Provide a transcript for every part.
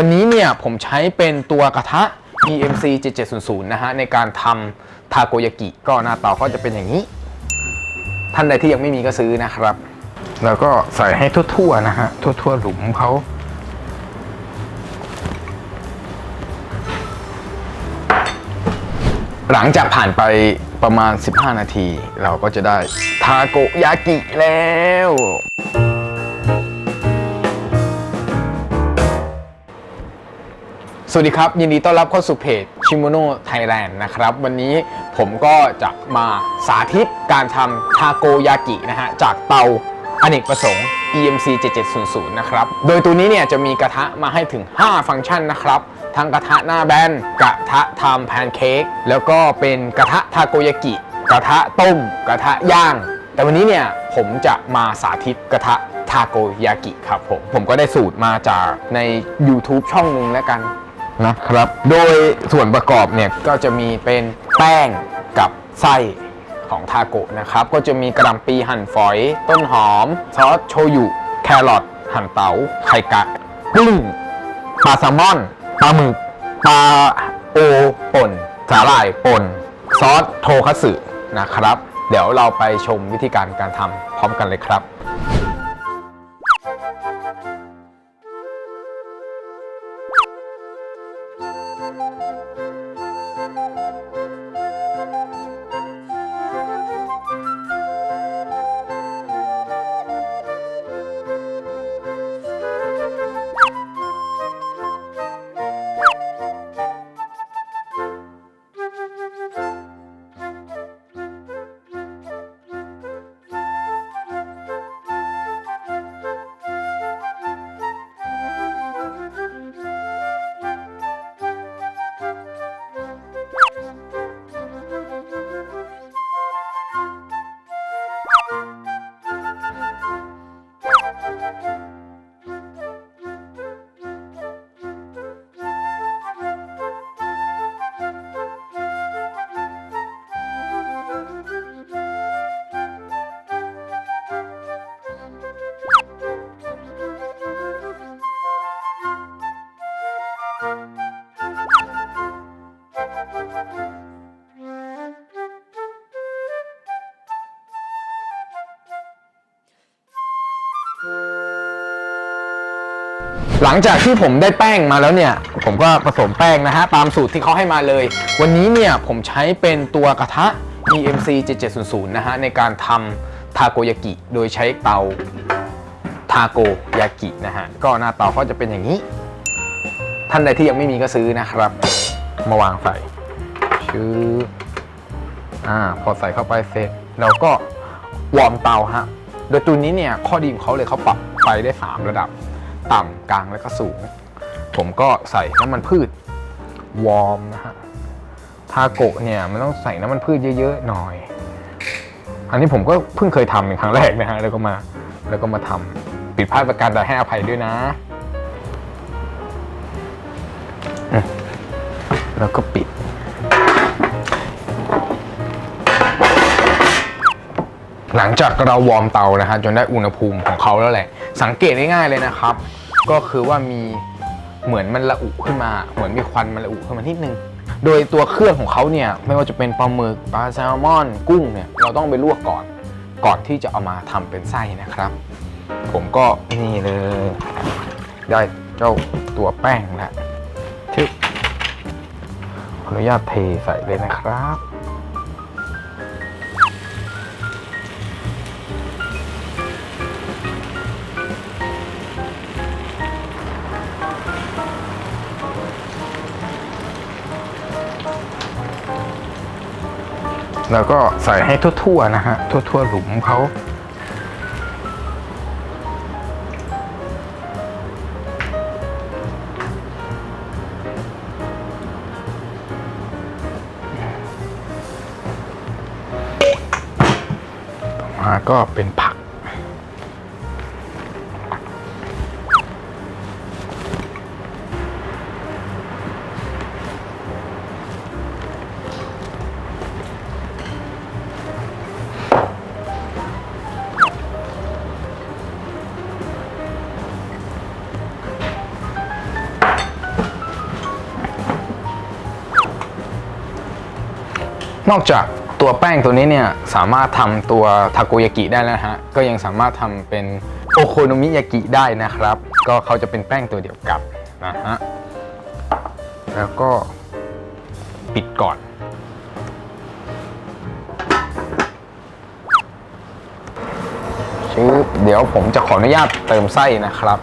วันนี้เนี่ยผมใช้เป็นตัวกระทะ EMC 7700 นะฮะ ในการทำทาโกยากิ ก็หน้าเตาก็จะเป็นอย่างนี้ ท่านใดที่ยังไม่มีก็ซื้อนะครับ แล้วก็ใส่ให้ทั่วๆนะฮะ ทั่วๆ หลุมเขาหลังจากผ่านไปประมาณ 15 นาที เราก็จะได้ทาโกยากิแล้ว วัสดีครับ ยินดีต้อนรับเข้าสู่เพจชิโมโนไทยแลนด์นะครับ วันนี้ผมก็จะมาสาธิตการทำทาโกยากินะฮะ จากเตาอเนกประสงค์ EMC 7700 นะครับ โดยตัวนี้เนี่ยจะมีกระทะมาให้ถึง 5 ฟังก์ชันนะครับ ทั้งกระทะหน้าแบน กระทะทำแพนเค้ก แล้วก็เป็นกระทะทาโกยากิ กระทะต้ม กระทะย่าง แต่วันนี้เนี่ยผมจะมาสาธิตกระทะทาโกยากิครับผม ผมก็ได้สูตรมาจากใน YouTube ช่องหนึ่งแล้วกัน นะครับ โดยส่วนประกอบเนี่ยก็จะมีเป็นแป้งกับไส้ของทาโกะนะครับ ก็จะมีกระหล่ำปีหั่นฝอย ต้นหอม ซอสโชยุ แครอทหั่นเตาไข่กะกุ้งปลาแซลมอนปลาหมึกปลาโอป่น สาหร่ายป่น ซอสโทคัตสึนะครับ เดี๋ยวเราไปชมวิธีการการทำพร้อมกันเลยครับ งจากที่ผมได้แป้งมาแล้วเนี่ย ผมก็ผสมแป้งนะฮะ ตามสูตรที่เขาให้มาเลย วันนี้เนี่ยผมใช้เป็นตัวกระทะ EMC 7700 นะฮะ ในการทำทาโกยากิ โดยใช้เตาทาโกยากินะฮะ ก็หน้าเตาก็จะเป็นอย่างนี้ ท่านใดที่ยังไม่มีก็ซื้อนะครับ มาวางใส่ชื้ออ่าพอใส่เข้าไปเสร็จเราก็วอร์มเตาฮะ โดยตัวนี้เนี่ยข้อดีของเขาเลยเขาปรับไฟได้ 3 ระดับ ต่ำกลางแล้วก็สูง ผมก็ใส่น้ำมันพืชวอร์มนะฮะทาโกะเนี่ยมันต้องใส่น้ำมันพืชเยอะๆหน่อย อันนี้ผมก็เพิ่งเคยทำเป็นครั้งแรกนะฮะแล้วก็มาแล้วก็มาทำผิดพลาดประการใดให้อภัยด้วยนะ แล้วก็ปิดหลังจากเราวอร์มเตานะฮะจนได้อุณหภูมิของเขาแล้วแหละ สังเกตง่ายๆเลยนะครับ ก็คือว่ามีเหมือนมันระอุขึ้นมา เหมือนมีควันมันระอุขึ้นมานิดนึง โดยตัวเครื่องของเขาเนี่ยไม่ว่าจะเป็นปลาหมึกปลาแซลมอน กุ้งเนี่ยเราต้องไปลวกก่อน ก่อนที่จะเอามาทำเป็นไส้นะครับ ผมก็นี่เลย ได้เจ้าตัวแป้งแล้วชึบขออนุญาตเทใส่เลยนะครับ แล้วก็ใส่ให้ทั่วๆนะฮะ ทั่วๆหลุมเขาต่อมาก็เป็นผั นอกจากตัวแป้งตัวนี้เนี่ยสามารถทำตัวทาโกยากิได้แล้วฮะก็ยังสามารถทำเป็นโอโคโนมิยากิได้นะครับ ก็เขาจะเป็นแป้งตัวเดียวกับนะฮะแล้วก็ปิดก่อน ชื่อเดี๋ยวผมจะขออนุญาตเติมไส้นะครับ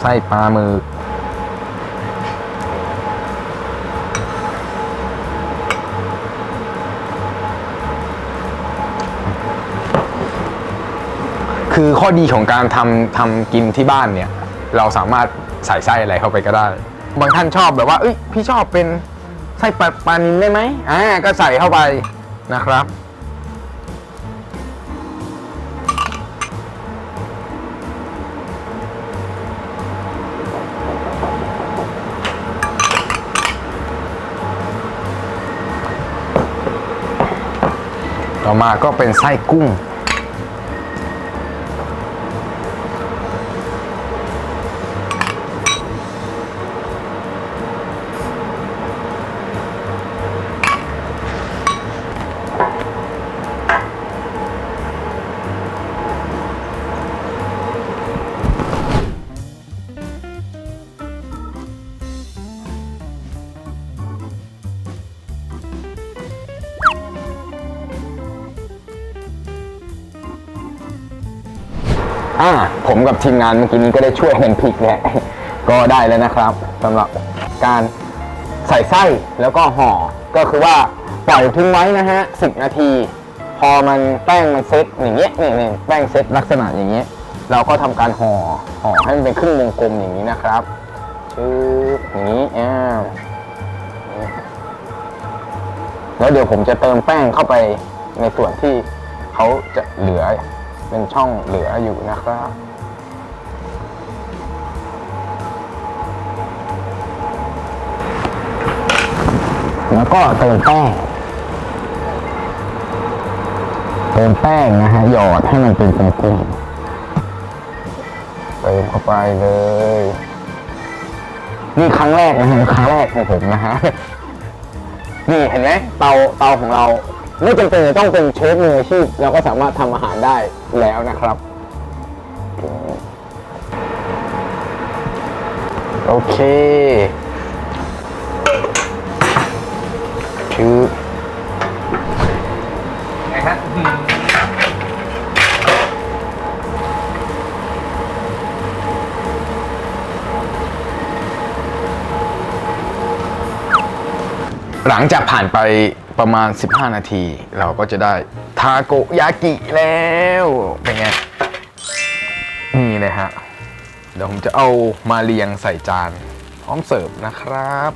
ไส้ปลาหมึก คือข้อดีของการทำทำกินที่บ้านเนี่ย เราสามารถใส่ไส้อะไรเข้าไปก็ได้ บางท่านชอบแบบว่าเอ้ยพี่ชอบเป็นไส้ปลาปลานิลได้ไหมอ่าก็ใส่เข้าไปนะครับต่อมาก็เป็นไส้กุ้ง อ่าผมกับทีมงานเมื่อกี้นี้ก็ได้ช่วยกันพลิกแล้วก็ได้แล้วนะครับสำหรับการใส่ไส้แล้วก็ห่อก็คือว่าปล่อยทิ้งไว้นะฮะ10นาที พอมันแป้งมันเซ็ตอย่างเงี้ยนี่นี่แป้งเซ็ตลักษณะอย่างเงี้ยเราก็ทำการห่อห่อให้มันเป็นครึ่งวงกลมอย่างนี้นะครับชืบอย่างนี้อ่าแล้วเดี๋ยวผมจะเติมแป้งเข้าไปในส่วนที่เขาจะเหลือ เป็นช่องเหลืออยู่นะครับแล้วก็เติมแป้ง เติมแป้งนะฮะ หยอดให้มันเป็นกลมๆเติมเข้าไปเลย นี่ครั้งแรกนะฮะ ครั้งแรกของผมนะฮะ นี่เห็นไหมเตาเตาของเรา ไม่จำเป็นจะต้องเป็นเชฟมืออาชีพเราก็สามารถทำอาหารได้แล้วนะครับ โอเคชื่อไงฮะหลังจากผ่านไป ประมาณ 15 นาที เราก็จะได้ทาโกยากิแล้ว เป็นไง นี่เลยฮะ เดี๋ยวผมจะเอามาเรียงใส่จาน พร้อมเสิร์ฟนะครับ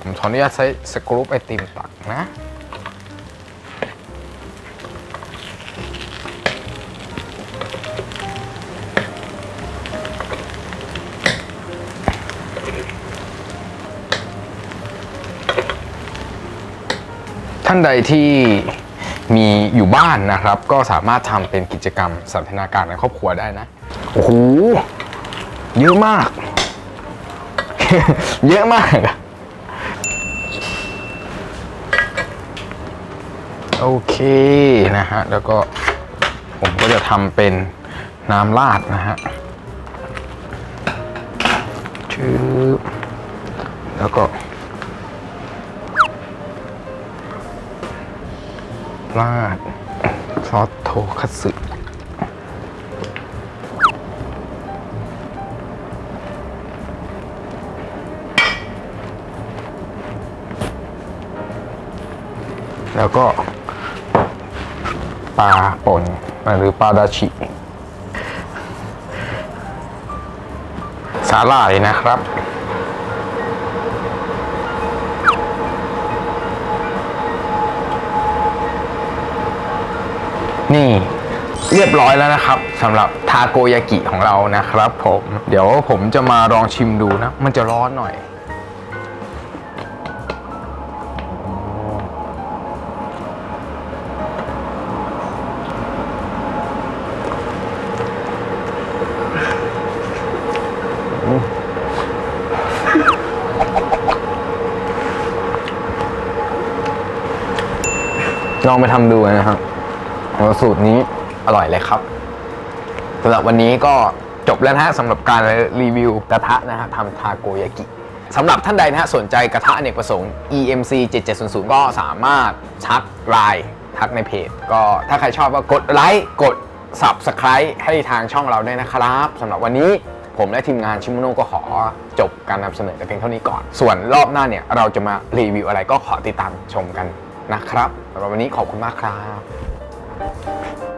ผมขออนุญาตใช้สกรูปไอติมตักนะ ท่านใดที่มีอยู่บ้านนะครับ ก็สามารถทำเป็นกิจกรรมสันทนาการในครอบครัวได้นะ โอ้โห เยอะมาก เยอะมากโอเคนะฮะ แล้วก็ผมก็จะทำเป็นน้ำราดนะฮะชื่อแล้วก็ ราด ซอสโทคัตสึแล้วก็ปลาป่นหรือปลาดาชิสาหร่ายนะครับ เรียบร้อยแล้วนะครับสำหรับทาโกยากิของเรานะครับผมเดี๋ยวผมจะมาลองชิมดูนะ มันจะร้อนหน่อย ลองไปทำดูนะครับสูตรนี้ อร่อยเลยครับสำหรับวันนี้ก็จบแล้วนะฮะสำหรับการรีวิวกระทะนะฮะทำทาโกยากิสำหรับท่านใดนะฮะสนใจกระทะอเนกประสงค์ EMC 7700 ก็สามารถทักไลน์ทักในเพจ ก็ถ้าใครชอบก็กดไลค์กด Subscribe ให้ทางช่องเราด้วยนะครับสำหรับวันนี้ผมและทีมงานชิมโนก็ขอจบการนำเสนอแต่เพียงเท่านี้ก่อน ส่วนรอบหน้าเนี่ยเราจะมารีวิวอะไรก็ขอติดตามชมกันนะครับสำหรับวันนี้ขอบคุณมากครับ